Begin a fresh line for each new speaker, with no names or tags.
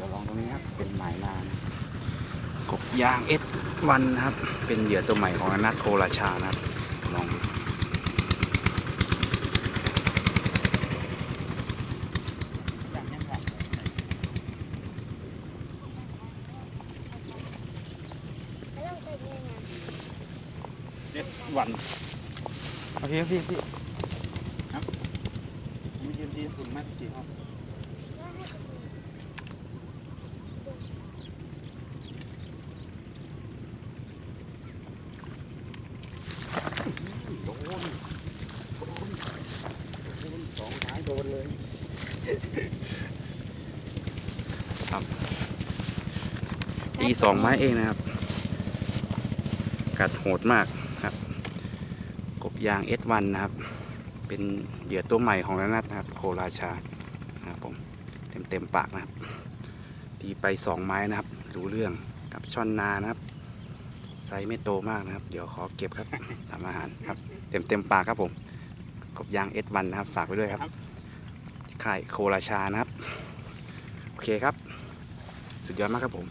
ดี๋ยวลองตรงนี้ครับ เป็นหมายนานกบยางเอสวันนะครับ เป็นเหยื่อตัวใหม่ของอนัทโคราชานะครับ ลอง
เด็ดวัน
โอเคพี่พี่
มีเย็นดีฝุ่นมากจริงครับ
โดนโดน สองไม้โดนเลยครับตีสองไม้เองนะครับ กัดโหดมากครับ กบยางเอสวันนะครับ เป็นเหยื่อตัวใหม่ของระนัดนะครับ โคราชานะครับผมเต็มเต็มๆปากนะครับ ตีไปสองไม้นะครับ รู้เรื่องกับช่อนนานะครับไซส์ไม่โตมากนะครับ เดี๋ยวขอเก็บครับทำอาหารครับ เต็มเต็มๆปากครับผม กบยางเอสวันนะครับ ฝากไว้ด้วยครับค่ายโคราชานะครับ โอเคครับ สุดยอดมากครับผม